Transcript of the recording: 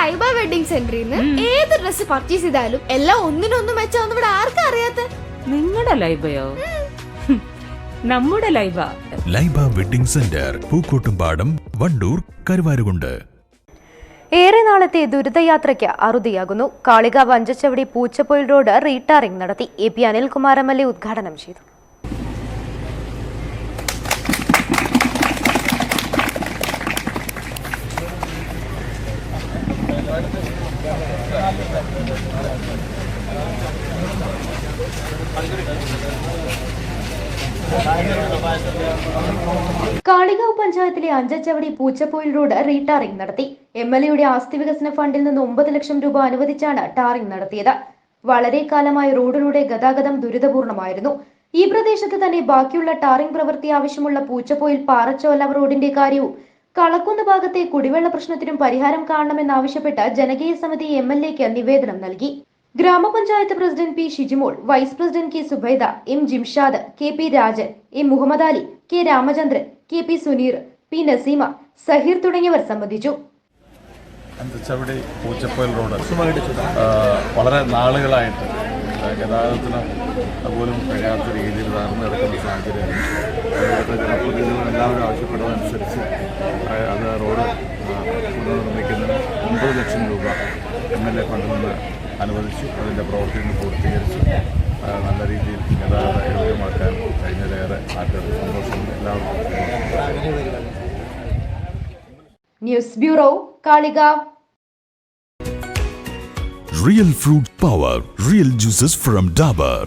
Laiba wedding സെന്ററിൽ നിന്ന് ഏത് ഡ്രസ് പർച്ചേസ് ചെയ്താലും എല്ലാം ഒന്നിനൊന്നും മെച്ചാന്ന് ഇവിടെ ആർക്കും അറിയാത്ത? നിങ്ങളുടെ ലൈബയോ? നമ്മുടെ Laiba. Laiba wedding centre Pookkottumpadam Wandoor Karuvarakundu. ഏറെ നാളത്തെ ദുരിതയാത്രയ്ക്ക് അറുതിയാകുന്നു. കാളികാവ് അഞ്ചച്ചവടി പൂച്ചപ്പൊയിൽ റോഡ് റീടാറിംഗ് നടത്തി. A P Anilkumar M L A ഉദ്ഘാടനം ചെയ്തു. കാളികാവ് പഞ്ചായത്തിലെ അഞ്ചച്ചവടി പൂച്ചപ്പോയിൽ റോഡ് റീടാറിംഗ് നടത്തി. എം എൽ എയുടെ ആസ്തി വികസന ഫണ്ടിൽ നിന്ന് ഒമ്പത് ലക്ഷം രൂപ അനുവദിച്ചാണ് ടാറിംഗ് നടത്തിയത്. വളരെ കാലമായി റോഡിലൂടെ ഗതാഗതം ദുരിതപൂർണമായിരുന്നു. ഈ പ്രദേശത്ത് തന്നെ ബാക്കിയുള്ള ടാറിംഗ് പ്രവൃത്തി ആവശ്യമുള്ള പൂച്ചപ്പോയിൽ പാറച്ചോല റോഡിന്റെ കാര്യവും കളക്കുന്ന് ഭാഗത്തെ കുടിവെള്ള പ്രശ്നത്തിനും പരിഹാരം കാണണമെന്നാവശ്യപ്പെട്ട് ജനകീയ സമിതി എം എൽ എക്ക് നിവേദനം നൽകി. ഗ്രാമപഞ്ചായത്ത് president P Shijimol vice president K Subaida M Jimshad K P Rajan M Muhammad Ali K Ramachandran K P Suneer P Naseema Saheer തുടങ്ങിയവർ സംബന്ധിച്ചു. റോഡ്? വളരെ നാളുകളായിട്ട് ഗതാഗതത്തിന് പോലും കഴിയാത്ത രീതിയിൽ തകർന്നു സാഹചര്യമാണ് ജനപ്രതിനിധികൾ എല്ലാവരും ആവശ്യപ്പെട്ടതനുസരിച്ച് അത് റോഡ് പുനർനിർമ്മിക്കുന്നതിന് ഒമ്പത് ലക്ഷം രൂപ എം എൽ എ ഫണ്ടിൽ നിന്ന് അനുവദിച്ചു. അതിന്റെ പ്രവർത്തനങ്ങൾ പൂർത്തീകരിച്ചു. നല്ല രീതിയിൽ ഗതാഗത യോഗ്യമാക്കാൻ കഴിഞ്ഞതിലേറെ നാട്ടുകാർക്ക് സന്തോഷം എല്ലാവർക്കും ന്യൂസ് ബ്യൂറോ കാളിക. Real fruit power, real juices from Dabur.